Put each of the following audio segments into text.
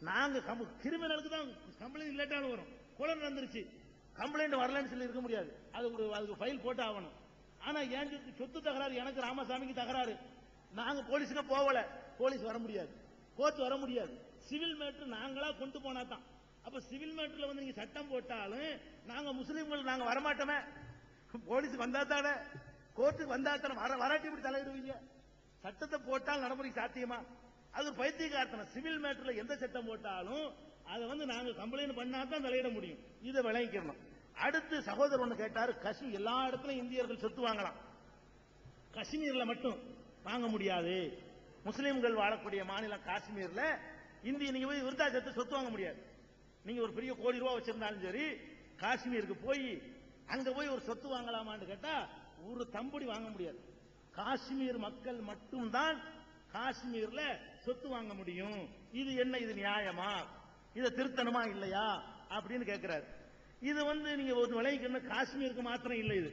நாங்க கிரிமினலுக்கு தான் கம்ப்ளைண்ட் லேட்டாலும் வரும். கொலை நடந்துருச்சு கம்ப்ளைண்ட் வரலன்னு சொல்லி இருக்க முடியாது. அது ஒரு அதுக்கு ஃபைல் போட்டு ஆகணும். ஆனா என் சொத்து- தகராறு எனக்கு ராமசாமிக்கு தகராறு. நாங்க போலீஸுக்கு போகல. போலீஸ் வர முடியாது. கோர்ட் வர முடியாது. சிவில் மேட்ரு நாங்களா கொண்டு போனா தான். அப்ப சிவில் மேட்டர்ல வந்து நீங்க சட்டம் போட்டாலும் நாங்க முஸ்லீம்கள் நாங்க வரமாட்டோமே. போலீஸ் வந்தா தானே. கோர்ட்டுக்கு வந்தா தானே. வர வராட்டி இப்படி தலையிடுவீங்க. சட்டத்தை போட்டால் நடைமுறை சாத்தியமா? அது ஒரு பைத்தியக்காரத்தனம். சிவில் மேட்டர்ல எந்த சட்டம் போட்டாலும் அதை வந்து நாங்க கம்ப்ளைண்ட் பண்ணா தான் தலையிட முடியும். இதை விளங்கிக்கணும் அடுத்து சகோதரர் ஒண்ணு கேட்டாரு காஷ்மீர் எல்லா இடத்துலயும் இந்தியர்கள் சொத்து வாங்கலாம். காஷ்மீர்ல மட்டும் வாங்க முடியாது. முஸ்லீம்கள் வாழக்கூடிய மாநிலம் காஷ்மீர்ல இந்திய நீங்க போய் விருத்தாச்சலத்தை சொத்து வாங்க முடியாது. நீங்க ஒரு பெரிய கோடி ரூபா வச்சிருந்தாலும் சரி காஷ்மீருக்கு போய் அங்க போய் ஒரு சொத்து வாங்கலாமான்னு கேட்டா ஒரு தம்படி வாங்க முடியாது. காஷ்மீர் மக்கள் மட்டும்தான் காஷ்மீர்ல சொத்து வாங்க முடியும். இது என்ன இது நியாயமா? இதை திருத்தணுமா இல்லையா? அப்படின்னு கேட்கிறாரு இது வந்து நீங்க ஒரு விளைவிக்கணும் காஷ்மீருக்கு மாத்திரம் இல்லை இது.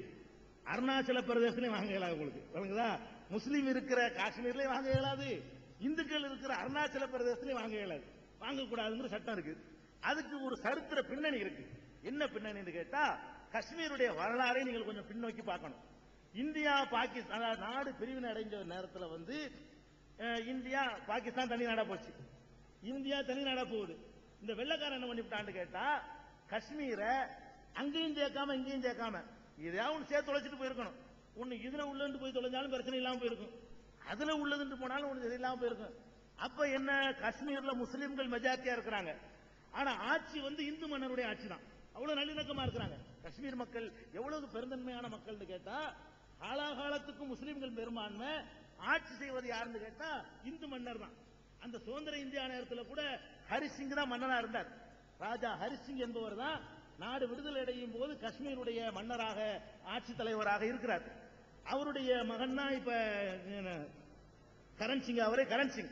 அருணாச்சல பிரதேசத்திலையும் வாங்க இயலாது உங்களுக்கு. விளங்குதா? முஸ்லீம் இருக்கிற காஷ்மீர்லயும் வாங்க இயலாது. இந்துக்கள் இருக்கிற அருணாச்சல பிரதேசத்திலையும் வாங்க இயலாது. வாங்கக்கூடாதுங்கிற சட்டம் இருக்கு. அதுக்கு ஒரு சரித்திர பின்னணி இருக்கு. என்ன பின்னணின்னு கேட்டா காஷ்மீருடைய வரலாறை நீங்கள் கொஞ்சம் பின்னோக்கி பார்க்கணும். இந்தியா பாகிஸ்தான் நாடு பிரிவினை அடைஞ்ச நேரத்தில் வந்து இந்தியா பாகிஸ்தான் தனி நாடா போச்சு. இந்தியா தனி நாடா போகுது. இந்த வெள்ளக்காரன் என்ன பண்ணிவிட்டான்னு கேட்டா காஷ்மீரை அங்கேயும் சேர்க்காம இங்கேயும் சேர்க்காம இதையாவது ஒன்று சேர்த்து தொலைச்சிட்டு போயிருக்கணும். ஒன்னு இதுல உள்ளன்னு போய் தொலைஞ்சாலும் பிரச்சனை இல்லாம போயிருக்கும். அதுல உள்ளதுன்னு போனாலும் ஒண்ணு இது இல்லாம போயிருக்கும். அப்ப என்ன காஷ்மீர்ல முஸ்லிம்கள் மெஜாரிட்டியா இருக்கிறாங்க. ஆனா ஆட்சி வந்து இந்து மன்னருடைய ஆட்சி தான். அவ்வளவு நல்லிணக்கமா இருக்கிறாங்க. காஷ்மீர் மக்கள் எவ்வளவு பெருந்தன்மையான மக்கள்னு கேட்டா காலாகாலத்துக்கும் முஸ்லிம்கள் பெரும்பான்மை ஆட்சி செய்வது யாருன்னு கேட்டா இந்து மன்னர் தான். அந்த சுதந்திர இந்தியா நேரத்தில் கூட ஹரிசிங் தான் மன்னரா இருந்தார். ராஜா ஹரிசிங் என்பவர் தான் நாடு விடுதலை அடையும் போது காஷ்மீருடைய மன்னராக ஆட்சி தலைவராக இருக்கிறார். அவருடைய மகன் தான் இப்ப அஹ், கரண் சிங். அவரே கரண் சிங்.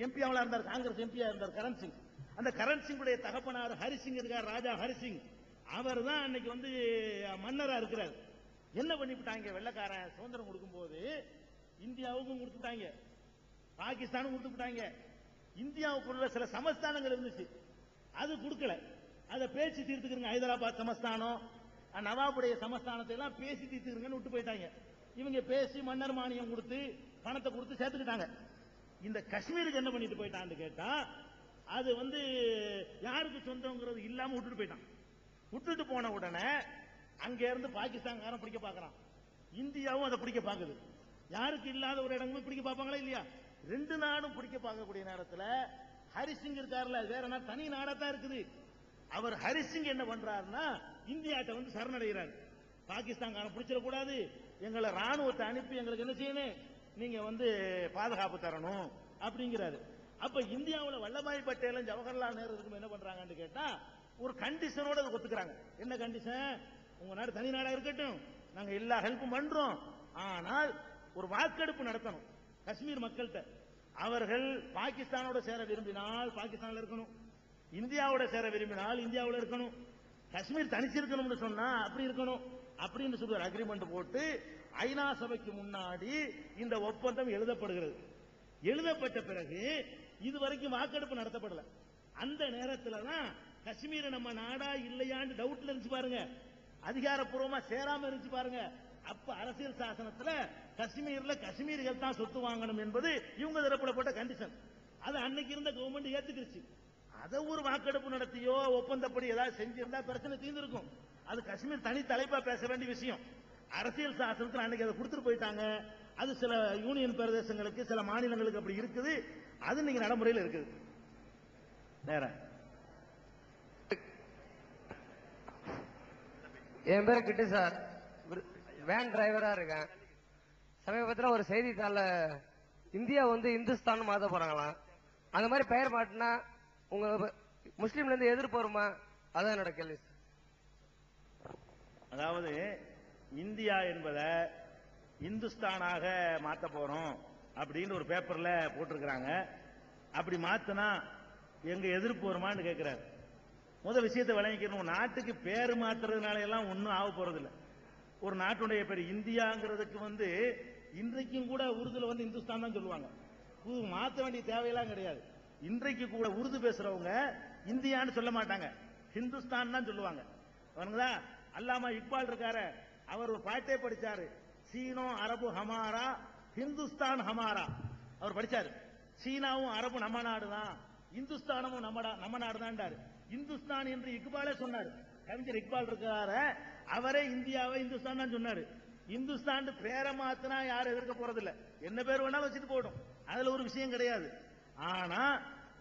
எம்பியாவில் இருந்தார் காங்கிரஸ் எம்பியா இருந்தார் கரண் சிங். அந்த கரண் சிங்குடைய தகப்பனார் ஹரிசிங் இருக்கார் ராஜா ஹரிசிங். அவர் தான் அன்னைக்கு வந்து மன்னரா இருக்கிறார். என்ன பண்ணிவிட்டாங்க? வெள்ளக்காரன் சுதந்திரம் கொடுக்கும்போது இந்தியாவுக்கும் கொடுத்துட்டாங்க. பாகிஸ்தானும் கொடுத்துட்டாங்க. இந்தியாவுக்குள்ள சில சமஸ்தானங்கள் இருந்துச்சு. அது கொடுக்கல. அதை பேசி தீர்த்துக்கிறங்க. ஹைதராபாத் சமஸ்தானம் நவாபுடைய சமஸ்தானத்தை எல்லாம் பேசி தீர்த்துக்கிறங்கன்னு விட்டு போயிட்டாங்க. இவங்க பேசி மன்னர் மானியம் கொடுத்து பணத்தை கொடுத்து சேர்த்துக்கிட்டாங்க. இந்த காஷ்மீருக்கு என்ன பண்ணிட்டு போயிட்டான்னு கேட்டா அது வந்து யாருக்கு சொந்தங்கிறது இல்லாம விட்டுட்டு போயிட்டான். விட்டுட்டு போன உடனே அங்க இருந்து பாகிஸ்தான்காரன் பிடிக்க பாக்குறான் இந்தியாவும் அதை பிடிக்க பார்க்குது. யாருக்கு இல்லாத ஒரு இடங்களும் பிடிக்க பார்ப்பாங்களா இல்லையா? ரெண்டு நாடும் பிடிக்க பார்க்கக்கூடிய நேரத்தில் ஹரிசிங் இருக்காருல்ல வேற நாடு தனி நாடா தான் இருக்குது. அவர் ஹரிசிங் என்ன பண்றாருன்னா இந்தியாட்ட வந்து சரணடைகிறார். பாகிஸ்தான் காண பிடிச்சிடக்கூடாது. எங்களை ராணுவத்தை அனுப்பி எங்களுக்கு என்ன செய்யணும்? நீங்க வந்து பாதுகாப்பு தரணும் அப்படிங்கிறாரு. அப்ப இந்தியாவில் வல்லபாய் பட்டேலும் ஜவஹர்லால் நேரு என்ன பண்றாங்கன்னு கேட்டா ஒரு கண்டிஷனோட ஒத்துக்கிறாங்க. என்ன கண்டிஷன் உங்க நாடு தனி நாடா இருக்கட்டும். நாங்க எல்லா ஹெல்ப்பும் பண்றோம். ஆனால் ஒரு வாக்கெடுப்பு நடத்தணும். காஷ்மீர் மக்கள்கிட்ட. அவர்கள் பாகிஸ்தானோட சேர விரும்பினால் பாகிஸ்தான்ல இருக்கணும். இந்தியாவோட சேர விரும்பினால் இந்தியாவுல இருக்கணும். காஷ்மீர் தனிச்சிருக்கணும்னு சொன்னா அப்படி இருக்கணும். அப்படின்னு சொல்லி ஒரு அக்ரிமெண்ட் போட்டு ஐநா சபைக்கு முன்னாடி இந்த ஒப்பந்தம் எழுதப்படுகிறது. எழுதப்பட்ட பிறகு இதுவரைக்கும் வாக்கெடுப்பு நடத்தப்படல. அந்த நேரத்தில் தான் காஷ்மீர் நம்ம நாடா இல்லையான்னு டவுட்ல இருந்துச்சு பாருங்க. அதிகாரப்பூர்வமா சேராம இருந்துச்சு பாருங்க. அப்ப அரசியல் சாசனத்துல காஷ்மீர்ல காஷ்மீர்கள் தான் சொத்து வாங்கணும் என்பது இவங்க தரப்புல போட்ட கண்டிஷன் அது அன்னைக்கு இருந்த கவர்மெண்ட் ஏத்துக்கிடுச்சு அதை ஒரு வாக்கெடுப்பு நடத்தியோ ஒப்பந்தப்படி ஏதாவது செஞ்சிருந்தா பிரச்சனை தீர்ந்திருக்கும். அது காஷ்மீர் தனி தலைப்பா பேச வேண்டிய விஷயம். அரசியல் சாசனத்தில் அன்னைக்கு அதை கொடுத்துட்டு போயிட்டாங்க. அது சில யூனியன் பிரதேசங்களுக்கு சில மாநிலங்களுக்கு அப்படி இருக்குது. அது நீங்க நடைமுறையில் இருக்குது. வேற என் பேர் கிட்டு சார். வேன் டிரைவரா இருக்கேன். சமீபத்தில் ஒரு செய்தித்தாள்ல இந்தியா வந்து இந்துஸ்தான் மாத்த போறாங்களாம். அந்த மாதிரி பெயர் மாட்டினா உங்க முஸ்லீம்ல இருந்து எதிர்ப்பு வருமா அதான் என்னோட கேள்வி அதாவது இந்தியா என்பதை இந்துஸ்தானாக மாத்த போறோம் அப்படின்னு ஒரு பேப்பர்ல போட்டிருக்கிறாங்க. அப்படி மாத்தினா எங்க எதிர்ப்பு வருமான்னு கேட்கிறாரு முத விஷயத்தை விளங்கிக்கணும். நாட்டுக்கு பேர் மாத்துறதுனால எல்லாம் ஒன்றும் ஆக போறதில்ல. ஒரு நாட்டுடைய பேர் இந்தியாங்கிறதுக்கு வந்து இன்றைக்கும் கூட உருதுல வந்து இந்துஸ்தான் தான் சொல்லுவாங்க. புது மாத்த வேண்டிய தேவையெல்லாம் கிடையாது. இன்றைக்கு கூட உருது பேசுறவங்க இந்தியான்னு சொல்ல மாட்டாங்க. ஹிந்துஸ்தான் தான் சொல்லுவாங்க. அவனுங்களா அல்லாமா இக்பால் இருக்காரு. அவர் ஒரு பாட்டே படிச்சாரு. சீனோ அரபு ஹமாரா ஹிந்துஸ்தான் ஹமாரா. அவர் படிச்சாரு. சீனாவும் அரபு நம்ம நாடு தான் இந்துஸ்தானமும் நம்ம நம்ம நாடு தான் இந்துஸ்தான் என்று இக்பாலே சொன்னார். கவிஞர் இக்பால் இருக்காரு. அவரே இந்தியாவை இந்துஸ்தான் தான் சொன்னாரு. இந்துஸ்தான் பேரை மாத்தினா யாரும் எதிர்க்க போறதில்ல. என்ன பேர் வேணாலும் வச்சுட்டு போடும் அதுல ஒரு விஷயம் கிடையாது. ஆனா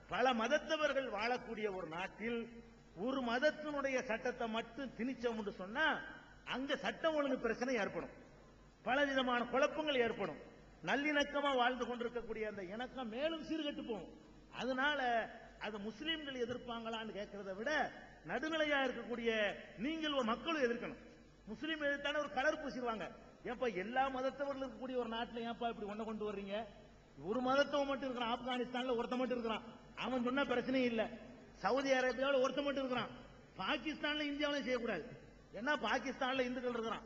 பல மதத்தவர்கள் வாழக்கூடிய ஒரு நாட்டில் ஒரு மதத்தினுடைய சட்டத்தை மட்டும் திணிச்சோம்னு சொன்னா அங்க சட்டம் ஒழுங்கு பிரச்சனை ஏற்படும். பல விதமான குழப்பங்கள் ஏற்படும். நல்லிணக்கமா வாழ்ந்து கொண்டிருக்கக்கூடிய அந்த இணக்கம் மேலும் சீர்கட்டு போகும். அதனால அது முஸ்லீம்கள் எதிர்ப்பாங்களான்னு கேட்கறத விட நடுநிலையா இருக்கக்கூடிய நீங்கள் ஒரு மக்களும் எதிர்க்கணும். முஸ்லீம் எதிர்த்தான ஒரு கலர் பூசிடுவாங்க. ஏப்பா எல்லா மதத்தவர்கள் இருக்கக்கூடிய ஒரு நாட்டில் ஏப்பா இப்படி ஒண்ண கொண்டு வர்றீங்க? ஒரு மதத்தவன் மட்டும் இருக்கிறான் ஆப்கானிஸ்தான்ல ஒருத்தன் மட்டும் இருக்கிறான். அவன் சொன்னா பிரச்சனை இல்ல. சவுதி அரேபியாவில் ஒருத்தன் மட்டும் இருக்கிறான். பாகிஸ்தான்ல இந்தியாவிலும் செய்யக்கூடாது. ஏன்னா பாகிஸ்தான்ல இந்துக்கள் இருக்கிறான்.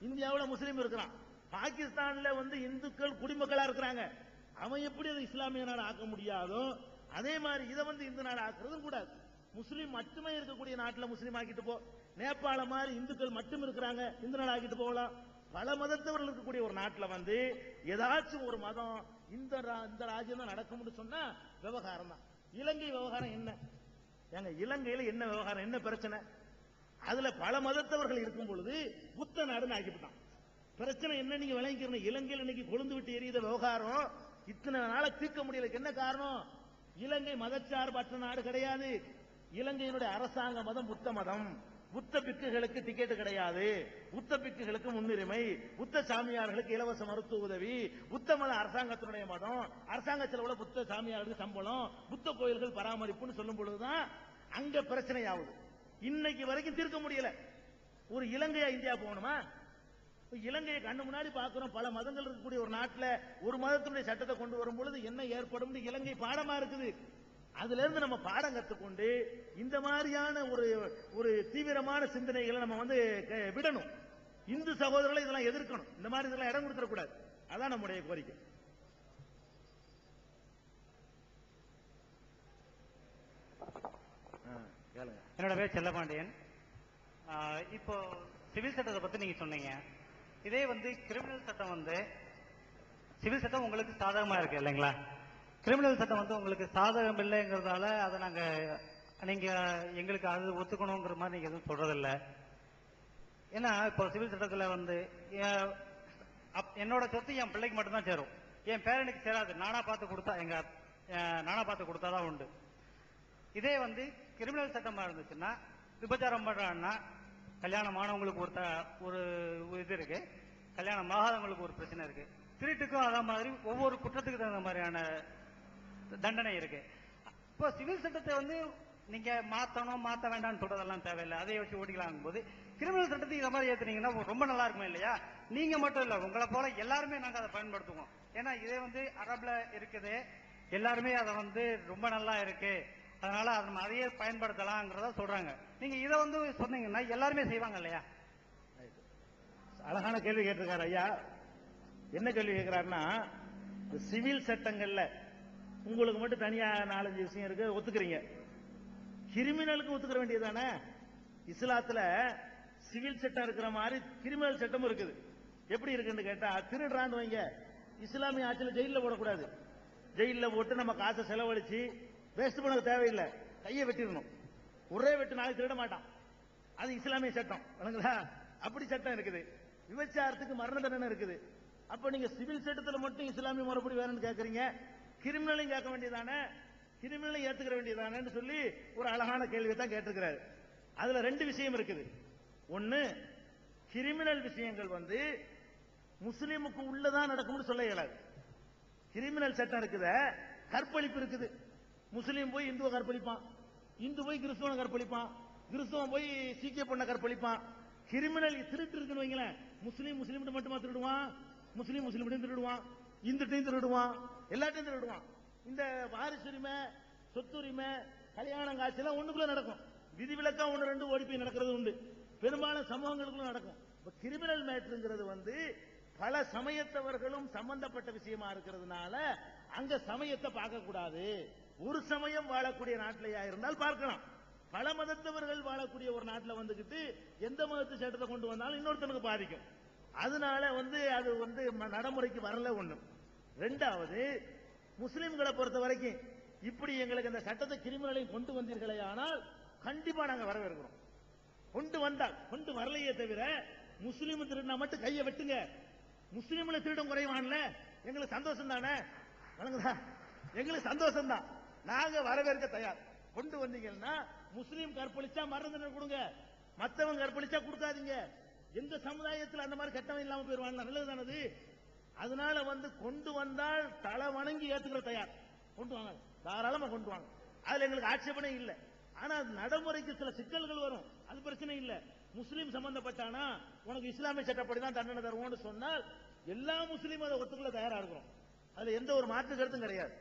இந்தியாவில் முஸ்லீம் இருக்கிறான். பாகிஸ்தான்ல வந்து இந்துக்கள் குடிமக்களா இருக்கிறாங்க. அவன் எப்படி அதை இஸ்லாமிய நாடு ஆக்க முடியாதோ அதே மாதிரி இதை வந்து இந்து நாடு ஆக்குறதும் கூடாது. முஸ்லீம் மட்டுமே இருக்கக்கூடிய நாட்டில் முஸ்லீம் ஆக்கிட்டு போ. நேபாள மாதிரி இந்துக்கள் மட்டும் இருக்கிறாங்க. இந்து நாள் ஆக்கிட்டு போகலாம். பல மதத்தவர்கள் இருக்கக்கூடிய ஒரு நாட்டில் வந்து ஏதாச்சும் ஒரு மதம் இந்த ரா- இந்த ராஜ்யம் தான் நடக்கும்னு சொன்னா விவகாரம் தான். இலங்கை விவகாரம் என்ன? ஏங்க இலங்கையில என்ன விவகாரம்? என்ன பிரச்சனை? அதுல பல மதத்தவர்கள் இருக்கும் பொழுது புத்த நாடுன்னு ஆக்கிவிட்டான். பிரச்சனை என்ன? நீங்க விளங்கிக்கிறீங்க இலங்கையில் இன்னைக்கு கொழுந்து விட்டு எரியுத விவகாரம் இத்தனை நாள தீர்க்க முடியல என்ன காரணம்? இலங்கை மதச்சார்பற்ற நாடு கிடையாது. இலங்கையினுடைய அரசாங்க மதம் புத்த மதம். புத்த பிக்குகளுக்கு டிக்கெட் கிடையாது. புத்த பிக்குகளுக்கு முன்னுரிமை. புத்த சாமியார்களுக்கு இலவச மருத்துவ உதவி. புத்த மத அரசாங்கத்தினுடைய மதம். அரசாங்க செலவுல புத்த சாமியார்களுக்கு சம்பளம். புத்த கோயில்கள் பராமரிப்புன்னு சொல்லும் பொழுதுதான் அங்க பிரச்சனை ஆகுது இன்னைக்கு வரைக்கும் தீர்க்க முடியல. ஒரு இலங்கையா இந்தியா போகணுமா? இலங்கையை கண்ணு முன்னாடி பார்க்கிறோம். பல மதங்கள் இருக்கக்கூடிய ஒரு நாட்டில் ஒரு மதத்தினுடைய சட்டத்தை கொண்டு வரும் பொழுது என்ன ஏற்படும் இலங்கை பாடமா இருக்குது. அதுல இருந்து நம்ம பாடம் கத்துக்கொண்டு இந்த மாதிரியான ஒரு ஒரு தீவிரமான சிந்தனைகளை நம்ம வந்து க- விடணும். இந்து சகோதரர்களை இதெல்லாம் எதிர்க்கணும். இந்த மாதிரி இதெல்லாம் இடம் கொடுத்துடக்கூடாது. அதான் நம்முடைய கோரிக்கை. என்னோட பேர் செல்லபாண்டியன். ஆஹ் இப்போ சிவில் சட்டத்தை பத்தி நீங்க சொன்னீங்க. இதே வந்து கிரிமினல் சட்டம் வந்து சிவில் சட்டம் உங்களுக்கு சாதகமா இருக்கு இல்லைங்களா? கிரிமினல் சட்டம் வந்து உங்களுக்கு சாதகம் இல்லைங்கிறதால அதை நாங்கள் நீங்கள் எங்களுக்கு அது ஒத்துக்கணுங்கிற மாதிரி நீங்கள் எதுவும் சொல்கிறதில்ல ஏன்னா இப்போ சிவில் சட்டத்தில் வந்து அப்- என்னோட சொத்து என் பிள்ளைக்கு மட்டும்தான் சேரும். என் பேரனுக்கு சேராது. நானா பார்த்து கொடுத்தா எங்க நானா பார்த்து கொடுத்தாதான் உண்டு. இதே வந்து கிரிமினல் சட்டமாக இருந்துச்சுன்னா விபச்சாரம் பண்ணுறான்னா கல்யாணம் ஆனவங்களுக்கு ஒரு ஒரு இது இருக்கு. கல்யாணம் ஆகாதவங்களுக்கு ஒரு பிரச்சனை இருக்கு. திருட்டுக்கும் அதே மாதிரி ஒவ்வொரு குற்றத்துக்கு தகுந்த மாதிரியான தண்டனை இருக்கு. இப்போ சிவில் சட்டத்தை வந்து நீங்க மாத்தணும் மாத்த வேண்டாம்னு சொல்றதெல்லாம் தேவையில்லை. அதை வச்சு ஓட்டிக்கலாம் போது கிரிமினல் சட்டத்தை இதை மாதிரி ஏத்துனீங்கன்னா ரொம்ப நல்லா இருக்குமே இல்லையா? நீங்க மட்டும் இல்ல உங்களை போல எல்லாருமே நாங்க அதை பயன்படுத்துவோம். ஏன்னா இதே வந்து அரபுல இருக்குது. எல்லாருமே அதை வந்து ரொம்ப நல்லா இருக்கு. அதனால அதை நம்ம அதையே பயன்படுத்தலாங்கிறத சொல்றாங்க. நீங்க இதை வந்து சொன்னீங்கன்னா எல்லாருமே செய்வாங்க இல்லையா? அழகான கேள்வி கேட்டிருக்காரு ஐயா. என்ன கேள்வி கேட்கிறாருன்னா சிவில் சட்டங்கள்ல உங்களுக்கு மட்டும் தனியா நாலஞ்சு விஷயம் இருக்கு ஒத்துக்கிறீங்க. கிரிமினலுக்கு ஒத்துக்கிற வேண்டியதானே இஸ்லாத்துல சிவில் சட்டம் இருக்கிற மாதிரி கிரிமினல் சட்டமும் இருக்குது. எப்படி இருக்குன்னு கேட்டா திருடுறான்னு வைங்க. இஸ்லாமிய ஆட்சியில் ஜெயில போடக்கூடாது. ஜெயில போட்டு நம்ம காசை செலவழிச்சு வேஸ்ட் பண்ண தேவையில்லை. கையை வெட்டிடணும். ஒரே வெட்டு நாளைக்கு திருட மாட்டான். அது இஸ்லாமிய சட்டம். விளங்குதா? அப்படி சட்டம் இருக்குது. விபச்சாரத்துக்கு மரண தண்டனை இருக்குது. அப்ப நீங்க சிவில் சட்டத்தில் மட்டும் இஸ்லாமிய முறைப்படி வேணும்னு கேட்குறீங்க கிரிமினலையும் கேட்க வேண்டியதானே? கிரிமினலையும் ஏத்துக்கிற வேண்டியதானேன்னு சொல்லி ஒரு அழகான கேள்வியை தான் கேட்டிருக்கிறாரு. அதுல ரெண்டு விஷயம் இருக்குது. ஒன்னு கிரிமினல் விஷயங்கள் வந்து முஸ்லீமுக்கு உள்ளதான் நடக்கும்னு சொல்ல இயலாது. கிரிமினல் சட்டம் இருக்குத கற்பழிப்பு இருக்குது. முஸ்லீம் போய் இந்துவை கற்பழிப்பான். இந்து போய் கிறிஸ்துவனை கற்பழிப்பான். கிறிஸ்துவன் போய் சீக்கிய பொண்ணை கற்பழிப்பான். கிரிமினல் திருட்டு இருக்குன்னு வைங்களேன். முஸ்லீம் முஸ்லீம் மட்டுமா திருடுவான்? முஸ்லீம் முஸ்லீம் திருடுவான். இந்துட்டையும் திருடுவான் எல்லாத்தையும் திருடுவான் இந்த வாரிசுரிமை சொத்துரிமை கல்யாணம் காட்சி எல்லாம் ஒண்ணுக்குள்ள நடக்கும். விதிவிலக்கா ஒண்ணு ரெண்டு ஓடி போய் நடக்கிறது உண்டு. பெரும்பாலும் சமூகங்களுக்குள்ள நடக்கும். இப்ப கிரிமினல் மேட்ருங்கிறது வந்து பல சமயத்தவர்களும் சம்பந்தப்பட்ட விஷயமா இருக்கிறதுனால அங்க சமயத்தை பார்க்க கூடாது ஒரு சமயம் வாழக்கூடிய நாட்டிலேயா இருந்தால் பார்க்கலாம். பல மதத்தவர்கள் வாழக்கூடிய ஒரு நாட்டில் வந்துகிட்டு எந்த மதத்து சட்டத்தை கொண்டு வந்தாலும் இன்னொருத்தனுக்கு பாதிக்கும். அதனால வந்து அது வந்து ம- நடைமுறைக்கு வரல ஒன்று ரெண்டாவது முஸ்லிம்களை பொறுத்த வரைக்கும் இப்படி எங்களுக்கு அந்த சட்டத்தை கிரிமினலையும் கொண்டு வந்தீர்களே ஆனால் கண்டிப்பா நாங்க வரவேற்கிறோம். கொண்டு வந்தால் கொண்டு வரலையே தவிர முஸ்லீம் திருடினா மட்டும் கையை வெட்டுங்க. முஸ்லீம்ல திருடம் குறைவான்ல எங்களுக்கு சந்தோஷம் தானே? எங்களுக்கு சந்தோஷம் தான். நாங்க வரவேற்க தயார். கொண்டு வந்தீங்கன்னா முஸ்லீம் கற்பழிச்சா மரண தண்டனை கொடுங்க? மத்தவங்க கற்பழிச்சா கொடுக்காதீங்க. எந்த சமுதாயத்தில் அந்த மாதிரி கட்டணம் இல்லாம போயிருவாங்க? நல்லதுதானது அதனால வந்து கொண்டு வந்தால் தலை வணங்கி ஏத்துக்கிற தயார். கொண்டு வாங்க. தாராளமா கொண்டு வாங்க. அதுல எங்களுக்கு ஆட்சேபனை இல்லை. ஆனா நடைமுறைக்கு சில சிக்கல்கள் வரும். அது பிரச்சனை இல்ல. முஸ்லீம் சம்பந்தப்பட்டானா உனக்கு இஸ்லாமிய சட்டப்படி தான் தண்டனை தருவோம்னு சொன்னால் எல்லா முஸ்லீமும் அதை ஒத்துக்குள்ள தயாரா இருக்கிறோம். அதுல எந்த ஒரு மாற்று கருத்தும் கிடையாது.